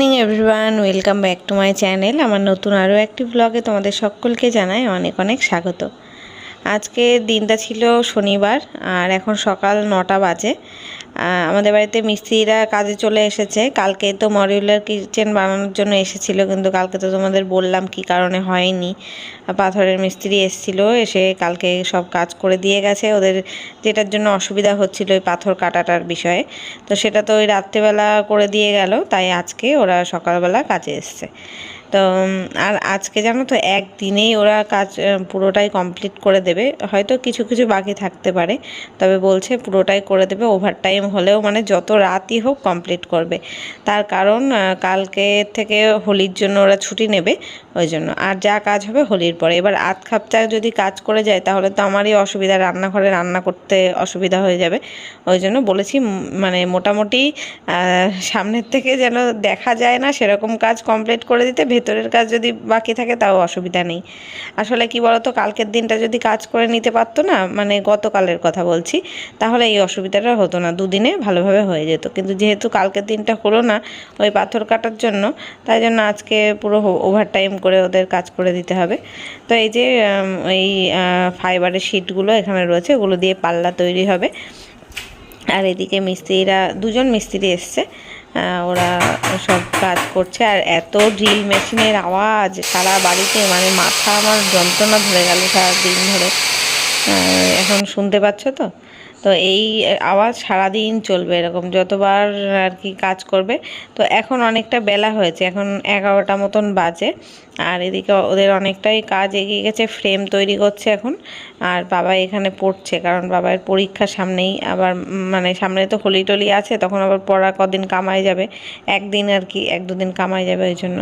Morning everyone welcome back to my channel আমার নতুন আরও একটি ব্লগে তোমাদের সকলকে জানাই অনেক অনেক স্বাগত। আজকে দিনটা ছিল শনিবার, আর এখন সকাল নটা বাজে। আমাদের বাড়িতে মিস্ত্রিরা কাজে চলে এসেছে। কালকে তো মডিউলার কিচেন বানানোর জন্য এসেছিল, কিন্তু কালকে তো তোমাদের বললাম কি কারণে হয়নি। পাথরের মিস্ত্রি এসেছিল, এসে কালকে সব কাজ করে দিয়ে গেছে। ওদের যেটার জন্য অসুবিধা হচ্ছিল ওই পাথর কাটাটার বিষয়ে। তো সেটা তো ওই রাত্রেবেলা করে দিয়ে গেল, তাই আজকে ওরা সকালবেলা কাজে এসছে। তো আর আজকে জানো তো, একদিনেই ওরা কাজ পুরোটাই কমপ্লিট করে দেবে। হয়তো কিছু কিছু বাকি থাকতে পারে, তবে বলছে পুরোটাই করে দেবে ওভার টাইম হলেও মানে যত রাতই হোক কমপ্লিট করবে। তার কারণ কালকে থেকে হোলির জন্য ওরা ছুটি নেবে ওই জন্য। আর যা কাজ হবে হোলির পরে। এবার আধ খাপটা যদি কাজ করে যায়, তাহলে তো আমারই অসুবিধা। রান্নাঘরে রান্না করতে অসুবিধা হয়ে যাবে। ওই জন্য বলেছি মানে মোটামুটি সামনের থেকে যেন দেখা যায় না, সেরকম কাজ কমপ্লিট করে দিতে। ভেতরের কাজ যদি বাকি থাকে, তাও অসুবিধা নেই। আসলে কি বলতো, কালকের দিনটা যদি কাজ করে নিতে পারতো না মানে গতকালের কথা বলছি, তাহলে এই অসুবিধাটা হতো না। দুদিনে ভালোভাবে হয়ে যেত। কিন্তু যেহেতু কালকের দিনটা হলো না, ওই পাথর কাটার জন্য, তাই জন্য আজকে পুরো ওভার টাইম করে ওদের কাজ করে দিতে হবে। তো এই যে এই ফাইবারের শিটগুলো এখানে রয়েছে, ওগুলো দিয়ে পাল্লা তৈরি হবে। আর এদিকে মিস্ত্রিরা, দুজন মিস্ত্রি এসছে ওরা সব কাজ করছে। আর এত ড্রিল মেশিনের আওয়াজ, সারা বাড়িতে মানে মাথা আমার যন্ত্রণা ধরে গেল সারা দিন ধরে এখন শুনতে পাচ্ছ তো? তো এই আওয়াজ সারাদিন চলবে এরকম, যতবার আর কি কাজ করবে। তো এখন অনেকটা বেলা হয়েছে, এখন এগারোটা মতন বাজে। আর এদিকে ওদের অনেকটাই কাজ এগিয়ে গেছে ফ্রেম তৈরি করছে এখন। আর বাবা এখানে পড়ছে, কারণ বাবার পরীক্ষা সামনেই, আবার মানে সামনে তো হোলি টলি আছে, তখন আবার পড়া কদিন কামাই যাবে। একদিন আর কি, এক দুদিন কামাই যাবে ওই জন্য।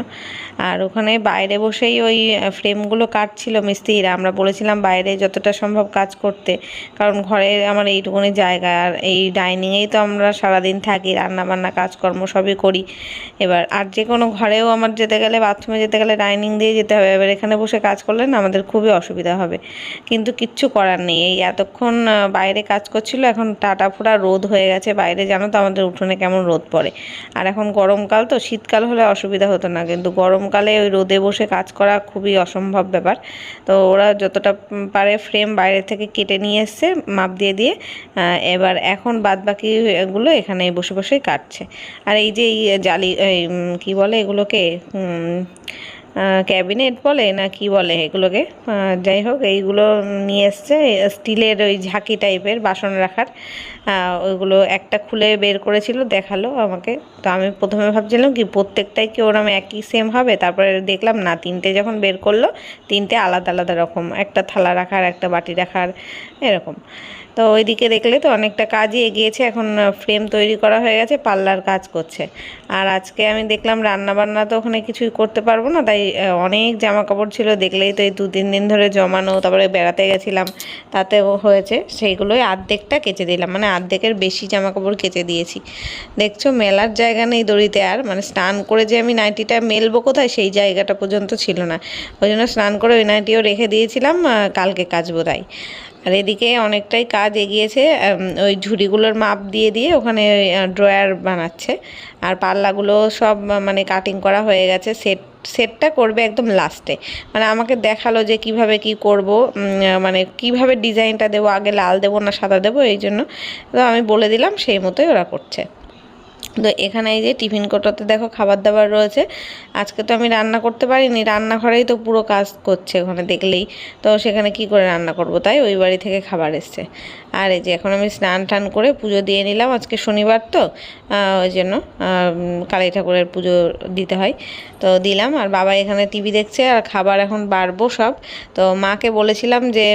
আর ওখানে বাইরে বসেই ওই ফ্রেমগুলো কাটছিল মিস্ত্রিরা। আমরা বলেছিলাম বাইরে যতটা সম্ভব কাজ করতে, কারণ ঘরে আমার এইটুকুনি জায়গা। আর এই ডাইনিংয়েই তো আমরা সারাদিন থাকি রান্না বান্না কাজকর্ম সবই করি। এবার আর যে কোনো ঘরেও আমার যেতে গেলে বাথরুমে যেতে গেলে ডাইনিং দিয়ে যেতে হবে। এবার এখানে বসে কাজ করলে না আমাদের খুবই অসুবিধা হবে। কিন্তু কিচ্ছু করার নেই। এই এতক্ষণ বাইরে কাজ করছিল, এখন টাটা ফোটা রোদ হয়ে গেছে। বাইরে জানো তো আমাদের উঠোনে কেমন রোদ পড়ে। আর এখন গরমকাল তো, শীতকাল হলে অসুবিধা হতো না। কিন্তু গরমকালে ওই রোদে বসে কাজ করা খুবই অসম্ভব ব্যাপার। তো ওরা যতটা পারে ফ্রেম বাইরে থেকে কেটে নিয়ে এসছে, মাপ দিয়ে দিয়ে এবার এখন বাদ বাকি এগুলো এখানে বসে বসেই কাটছে। আর এই যে এই জালি কী বলে এগুলোকে? ক্যাবিনেট বলে না কি বলে এগুলোকে? যাই হোক, এইগুলো নিয়ে এসছে, স্টিলের ওই ঝাঁকি টাইপের বাসন রাখার। ওইগুলো একটা খুলে বের করেছিল, দেখাল আমাকে। তো আমি প্রথমে ভাবছিলাম কি, প্রত্যেকটাই কি ওরম একই সেম হবে? তারপরে দেখলাম না, তিনটে যখন বের করল, তিনটে আলাদা আলাদা রকম, একটা থালা রাখার, একটা বাটি রাখার, এরকম। তো ওইদিকে দেখলে তো অনেকটা কাজই এগিয়েছে, এখন ফ্রেম তৈরি করা হয়ে গেছে পাল্লার কাজ করছে। আর আজকে আমি দেখলাম রান্না বান্না তো ওখানে কিছুই করতে পারব না, তাই অনেক জামা কাপড় ছিল, দেখলেই তো এই দু তিন দিন ধরে জমানো, তারপরে বেড়াতে গেছিলাম, তাতেও হয়েছে, সেইগুলোই আর্ধেকটা কেচে দিলাম। মানে আর্ধেকের বেশি জামা কাপড় কেচে দিয়েছি। দেখছ, মেলার জায়গা নেই দড়িতে আর মানে স্নান করে যে আমি নাইটিটা মেলবো কোথায়, সেই জায়গাটা পর্যন্ত ছিল না। ওই জন্য স্নান করে ওই নাইটিও রেখে দিয়েছিলাম কালকে কাচবো তাই আর এদিকে অনেকটাই কাজ এগিয়েছে ওই ঝুড়িগুলোর মাপ দিয়ে দিয়ে ওখানে ড্রয়ার বানাচ্ছে। আর পাল্লাগুলো সব মানে কাটিং করা হয়ে গেছে। সেট সেটটা করবে একদম লাস্টে মানে আমাকে দেখাল যে কীভাবে কি করব মানে কীভাবে ডিজাইনটা দেবো, আগে লাল দেবো না সাদা দেবো, এই জন্য। তো আমি বলে দিলাম, সেই মতোই ওরা করছে। তো এখানে এই যে টিফিন কোটোতে দেখো খাবার দাবার রয়েছে। আজকে তো আমি রান্না করতে পারিনি, রান্নাঘরেই তো পুরো কাজ করছে ওখানে দেখলেই। তো সেখানে কি করে রান্না করব তাই? ওই বাড়ি থেকে খাবার এসছে। আর এই যে এখন আমি স্নান টান করে পুজো দিয়ে নিলাম, আজকে শনিবার তো ওই জন্য কালী ঠাকুরের পুজো দিতে হয়। তো দিলাম, আর বাবা এখানে টিভি দেখছে, আর খাবার এখন বাড়বো সব। তো মাকে বলেছিলাম যে,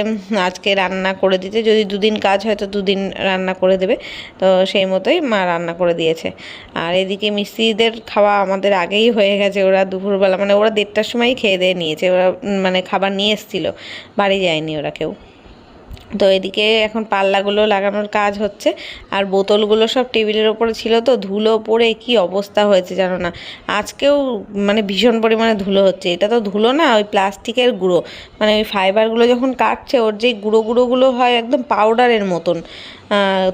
আজকে রান্না করে দিতে, যদি দুদিন কাজ হয় তো দুদিন রান্না করে দেবে। তো সেই মতোই মা রান্না করে দিয়েছে। আর এদিকে মিস্ত্রিদের খাওয়া আমাদের আগেই হয়ে গেছে। ওরা দুপুরবেলা মানে ওরা দেড়টার সময়ই খেয়ে দিয়ে নিয়েছে। ওরা মানে খাবার নিয়ে এসেছিল। বাড়ি যায়নি ওরা কেউ। তো এদিকে এখন পাল্লাগুলো লাগানোর কাজ হচ্ছে। আর বোতলগুলো সব টেবিলের ওপরে ছিল তো, ধুলো পড়ে কি অবস্থা হয়েছে জানো না। আজকেও মানে ভীষণ পরিমাণে ধুলো হচ্ছে। এটা তো ধুলো না, ওই প্লাস্টিকের গুঁড়ো। মানে ওই ফাইবারগুলো যখন কাটছে, ওর যে গুঁড়ো গুঁড়োগুলো হয় একদম পাউডারের মতন।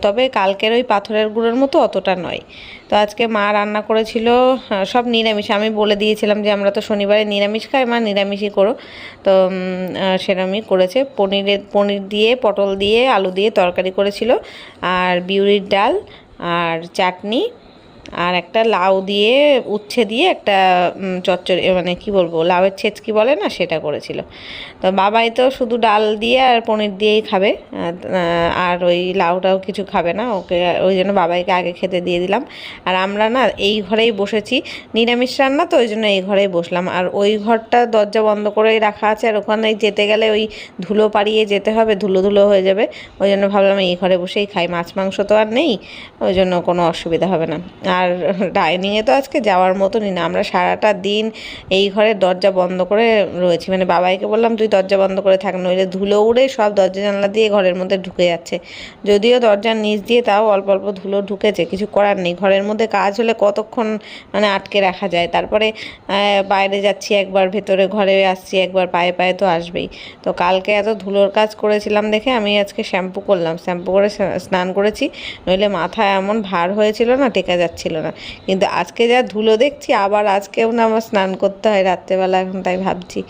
তবে কালকের ওই পাথরের গুঁড়োর মতো অতটা নয়। তো আজকে মা রান্না করেছিল সব নিরামিষ। আমি বলে দিয়েছিলাম যে, আমরা তো শনিবারে নিরামিষ খাই, মা নিরামিষই করো। তো সেরমই করেছে। পনিরের পনির দিয়ে, পটল দিয়ে, আলু দিয়ে তরকারি করেছিল। আর বিউরির ডাল, আর চাটনি আর একটা লাউ দিয়ে উচ্ছে দিয়ে একটা চচ্চড়ি মানে কি বলব, লাউয়ের ছেচকি বলে না, সেটা করেছিল। তো বাবাই তো শুধু ডাল দিয়ে আর পনির দিয়েই খাবে আর ওই লাউটাও কিছু খাবে না, ওকে, ওই জন্য বাবাইকে আগে খেতে দিয়ে দিলাম। আর আমরা না এই ঘরেই বসেছি, নিরামিষ রান্না, তো ওই জন্য এই ঘরেই বসলাম। আর ওই ঘরটা দরজা বন্ধ করেই রাখা আছে, আর ওখানে যেতে গেলে ওই ধুলো পাড়িয়ে যেতে হবে, ধুলো ধুলো হয়ে যাবে। ওই জন্য ভাবলাম এই ঘরে বসেই খাই, মাছ মাংস তো আর নেই, ওই জন্য কোনো অসুবিধা হবে না। আর ডাইনিংয়ে তো আজকে যাওয়ার মতনই না। আমরা সারাটা দিন এই ঘরের দরজা বন্ধ করে রয়েছি। মানে বাবাইকে বললাম, তুই দরজা বন্ধ করে থাক নইলে ধুলো উড়ে সব দরজা জানলা দিয়ে ঘরের মধ্যে ঢুকে যাচ্ছে। যদিও দরজার নিচ দিয়ে তাও অল্প অল্প ধুলো ঢুকেছে, কিছু করার নেই। ঘরের মধ্যে কাজ হলে কতক্ষণ মানে আটকে রাখা যায়। তারপরে বাইরে যাচ্ছি একবার, ভেতরে ঘরে আসছি একবার, পায়ে পায়ে তো আসবেই। তো কালকে এত ধুলোর কাজ করেছিলাম দেখে আমি আজকে শ্যাম্পু করলাম। শ্যাম্পু করে স্নান করেছি। নইলে মাথা এমন ভার হয়েছিল না, টেকা যাচ্ছিল না। কিন্তু আজকে যা ধুলো দেখছি, আবার আজকেও না আমার স্নান করতে হয় রাত্রেবেলা এখন তাই ভাবছি।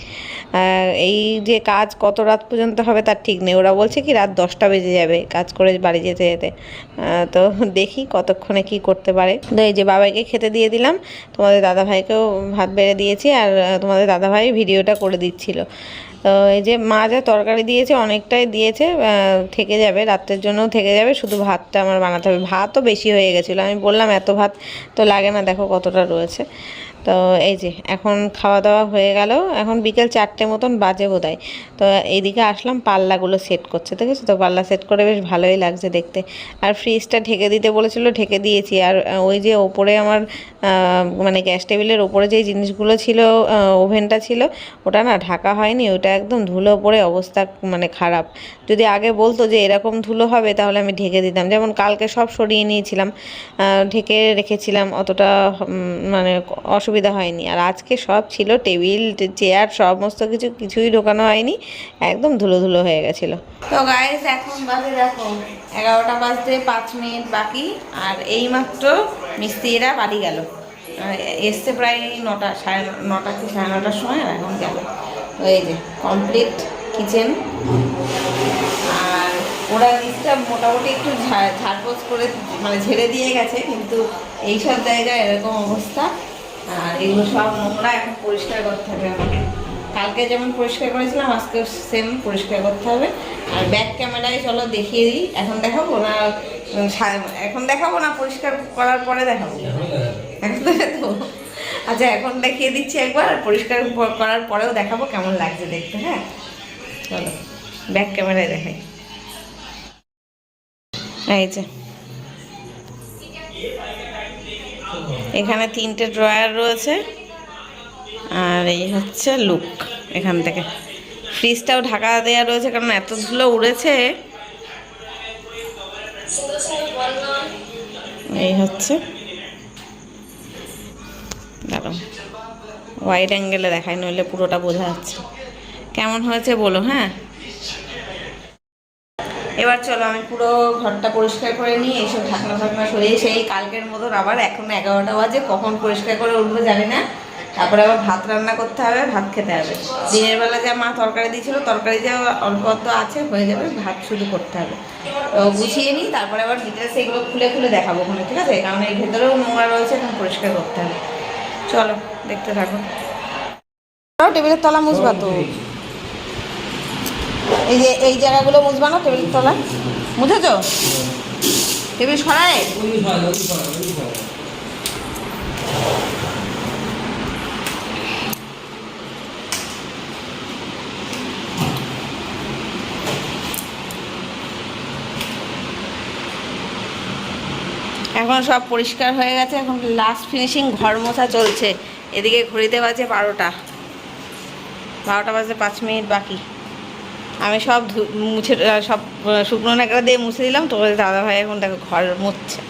এই যে কাজ কত রাত পর্যন্ত হবে তার ঠিক নেই। ওরা বলছে কি, রাত দশটা বেজে যাবে কাজ করে বাড়ি যেতে যেতে। তো দেখি কতক্ষণে কি করতে পারে। তো এই যে বাবাইকে খেতে দিয়ে দিলাম, তোমাদের দাদাভাইকেও ভাত বেড়ে দিয়েছি, আর তোমাদের দাদাভাই ভিডিওটা করে দিচ্ছিল। তো এই যে মা যা তরকারি দিয়েছে, অনেকটাই দিয়েছে থেকে যাবে, রাত্রের জন্যও থেকে যাবে, শুধু ভাতটা আমার বানাতে হবে। ভাতও বেশি হয়ে গেছিল। আমি বললাম, এত ভাত তো লাগে না, দেখো কতটা রয়েছে। তো এই যে, এখন খাওয়া দাওয়া হয়ে গেল। এখন বিকেল চারটে মতন বাজে বোধহয়। তো এইদিকে আসলাম, পাল্লাগুলো সেট করছে, দেখেছ তো? পাল্লা সেট করে বেশ ভালোই লাগছে দেখতে। আর ফ্রিজটা ঢেকে দিতে বলেছিল, ঢেকে দিয়েছি। আর ওই যে ওপরে আমার মানে গ্যাস টেবিলের ওপরে যে জিনিসগুলো ছিল ওভেনটা ছিল, ওটা না ঢাকা হয়নি। ওটা একদম ধুলো পড়ে অবস্থা মানে খারাপ। যদি আগে বলতো যে এরকম ধুলো হবে, তাহলে আমি ঢেকে দিতাম। যেমন কালকে সব সরিয়ে নিয়েছিলাম। ঢেকে রেখেছিলাম অতটা মানে অসুবিধা হয়নি। আর আজকে সব ছিল টেবিল, চেয়ার, সমস্ত কিছু, কিছুই ঢোকানো হয়নি। একদম ধুলো ধুলো হয়ে গেছিল। তো গাইস এখন বাজে দেখো এগারোটা বাজতে পাঁচ মিনিট বাকি, আর এইমাত্র মিস্ত্রিরা বাড়ি গেল। এসছে প্রায় নটা, সাড়ে নটা কি সাড়ে নটার সময়, আর এখন গেল। এই যে কমপ্লিট কিচেন আর ওরা নিচটা মোটামুটি একটু ঝাড়পোছ করে মানে ঝেড়ে দিয়ে গেছে, কিন্তু এই সব জায়গায় এরকম অবস্থা। আর এগুলো সব নোংরা এখন পরিষ্কার করতে হবে আমাকে। কালকে যেমন পরিষ্কার করেছিলাম আজকে সেম পরিষ্কার করতে হবে। আর ব্যাক ক্যামেরায় চলো দেখিয়ে দিই। এখন দেখাবো না এখন দেখাবো না পরিষ্কার করার পরে দেখাবো। এখন তো আচ্ছা এখন দেখিয়ে দিচ্ছি একবার আর পরিষ্কার করার পরেও দেখাবো কেমন লাগছে দেখতে হ্যাঁ? চলো ব্যাক ক্যামেরায় দেখাই। এই যে। এখানে তিনটে ড্রয়ার রয়েছে। আর এই হচ্ছে লুক এখান থেকে। ফ্রিজটাও ঢাকা দেওয়া রয়েছে কারণ এত ধুলো উড়েছে। এই হচ্ছে। দাঁড়াও। ওয়াইড অ্যাঙ্গেলে দেখায় নইলে পুরোটা বোঝা যাচ্ছে। কেমন হয়েছে বলো হ্যাঁ? এবার চলো, আমি পুরো ঘরটা পরিষ্কার করে নিই, এইসব ঢাকনা ফাকনা সরিয়ে সেই কালকের মতন আবার এখন এগারোটা বাজে, কখন পরিষ্কার করে উঠবো জানি না। তারপরে আবার ভাত রান্না করতে হবে, ভাত খেতে হবে। দিনের বেলা যা মা তরকারি দিয়েছিল, তরকারি যা অল্প অল্প আছে, হয়ে যাবে, ভাত শুধু করতে হবে। তো গুছিয়ে নিই, তারপরে আবার ডিটেলস এগুলো খুলে খুলে দেখাবো ওখানে, ঠিক আছে? কারণ এই ভেতরেও নোংরা রয়েছে, এখন পরিষ্কার করতে হবে। চলো, দেখতে থাকো। টেবিলের তলা মুছবা তো। এই যে, এই জায়গাগুলো মুছবা না টেবিলের তলা মুছেছ টেবিল সরায়? এখন সব পরিষ্কার হয়ে গেছে, এখন লাস্ট ফিনিশিং ঘর মোছা চলছে। এদিকে ঘড়িতে বাজে বারোটা। বারোটা বাজে পাঁচ মিনিট বাকি। আমি সব মুছে সব শুকনো ন্যাকড়া দিয়ে মুছে দিলাম, তো দাদা ভাই এখন দেখো ঘর মুছছে।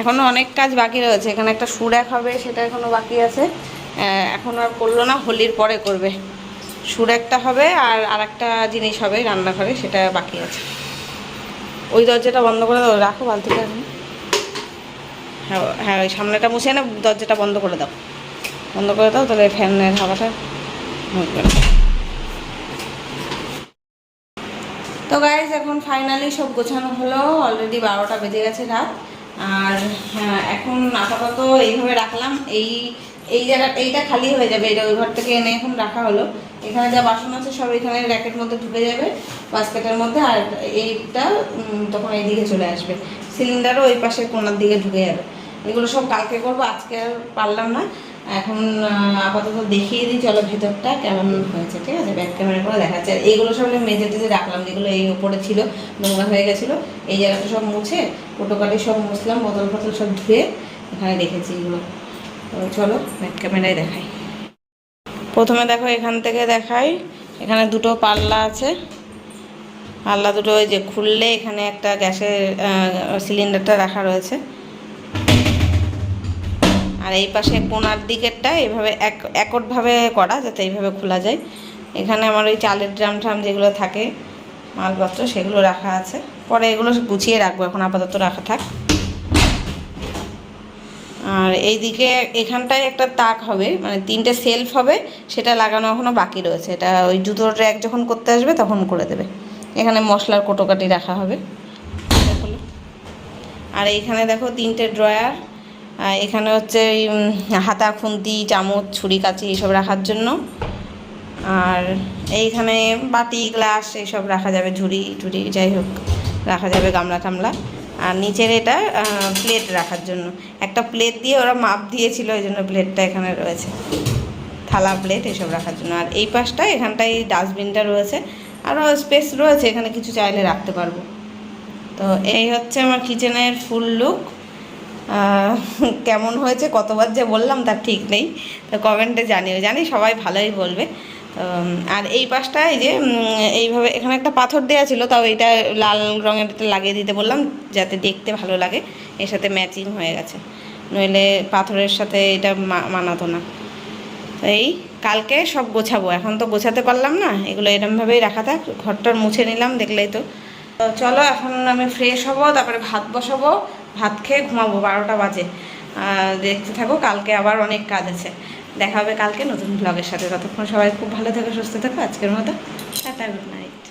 এখনও অনেক কাজ বাকি রয়েছে, এখানে একটা সুর এক হবে, সেটা এখনও বাকি আছে। এখন আর করল না, হোলির পরে করবে। সুর একটা হবে আর আর একটা জিনিস হবে রান্নাঘরে, সেটা বাকি আছে। ওই দরজাটা বন্ধ করে রাখো বালতিটা এখন। হ্যাঁ হ্যাঁ ওই সামনেটা মুছে না দরজাটা বন্ধ করে দাও। বন্ধ করে দাও তাহলে ফ্যানের হাওয়াটা তো গাইজ এখন ফাইনালি সব গোছানো হলো অলরেডি বারোটা বেজে গেছে রাত। আর হ্যাঁ, এখন আপাতত এইভাবে রাখলাম এই এই জায়গা এইটা খালি হয়ে যাবে এটা ওই ঘর থেকে এনে এখন রাখা হলো। এখানে যা বাসন আছে সব এখানে র্যাকের মধ্যে ঢুকে যাবে বাস্কেটের মধ্যে আর এইটা তখন এইদিকে চলে আসবে। সিলিন্ডারও ওই পাশে কোনার দিকে ঢুকে যাবে। এগুলো সব কালকে করব, আজকে পারলাম না। এখন আপাতত দেখিয়ে দিই, চলো ভেতরটা কেমন হয়েছে, ঠিক আছে? ব্যাক ক্যামেরা করে দেখাচ্ছে। আর এইগুলো সব আমি মেজে টেজে রাখলাম, যেগুলো এই ওপরে ছিল, নোংরা হয়ে গেছিল, এই জায়গাটা সব মুছে ফটোকাটি সব মুছলাম, বোতল ফতল সব ধুয়ে এখানে রেখেছি এগুলো। চলো ব্যাক ক্যামেরায় দেখাই। প্রথমে দেখো, এখান থেকে দেখাই, এখানে দুটো পাল্লা আছে। পাল্লা দুটো ওই যে খুললে এখানে একটা গ্যাসের সিলিন্ডারটা রাখা রয়েছে। আর এই পাশে কোনার দিকেরটা এভাবে এক একটভাবে করা যাতে এইভাবে খোলা যায়। এখানে আমার ওই চালের ড্রাম ট্রাম যেগুলো থাকে, মালপত্র, সেগুলো রাখা আছে। পরে এগুলো গুছিয়ে রাখব, এখন আপাতত রাখা থাক। আর এইদিকে এখানটায় একটা তাক হবে মানে তিনটে সেলফ হবে, সেটা লাগানো এখনও বাকি রয়েছে। এটা ওই জুতোর র্যাক যখন করতে আসবে তখন করে দেবে। এখানে মশলার কোটোকাটি রাখা হবে। আর এইখানে দেখো তিনটে ড্রয়ার এখানে হচ্ছে হাতা, খুন্তি, চামচ, ছুরি, কাঁচি এইসব রাখার জন্য। আর এইখানে বাটি, গ্লাস এইসব রাখা যাবে, ঝুড়ি, টুড়ি, যাই হোক, রাখা যাবে গামলা টামলা। আর নিচের এটা প্লেট রাখার জন্য। একটা প্লেট দিয়ে ওরা মাপ দিয়েছিল ওই জন্য প্লেটটা এখানে রয়েছে। থালা প্লেট এসব রাখার জন্য। আর এই পাশটা, এখানটায় ডাস্টবিনটা রয়েছে। আরও স্পেস রয়েছে, এখানে কিছু চাইলে রাখতে পারব। তো এই হচ্ছে আমার কিচেনের ফুল লুক কেমন হয়েছে, কতবার যে বললাম তার ঠিক নেই। তো কমেন্টে জানিও, জানি সবাই ভালোই বলবে। আর এই পাশটা এই যে এইভাবে এখানে একটা পাথর দেওয়া ছিল, তাও এটা লাল রঙের লাগিয়ে দিতে বললাম, যাতে দেখতে ভালো লাগে। এর সাথে ম্যাচিং হয়ে গেছে। নইলে পাথরের সাথে এটা মানাতো না। এই কালকে সব গোছাবো। এখন তো গোছাতে পারলাম না, এগুলো এরমভাবেই রাখা থাক। ঘরটার মুছে নিলাম, দেখলেই তো। চলো, এখন আমি ফ্রেশ হব, তারপরে ভাত বসাবো। ভাত খেয়ে ঘুমাবো, বারোটা বাজে। দেখতে থাকো, কালকে আবার অনেক কাজ আছে। দেখা হবে কালকে নতুন ব্লগের সাথে। ততক্ষণ সবাই খুব ভালো থেকো, সুস্থ থেকো। আজকের মতো, টাটা গুড নাইট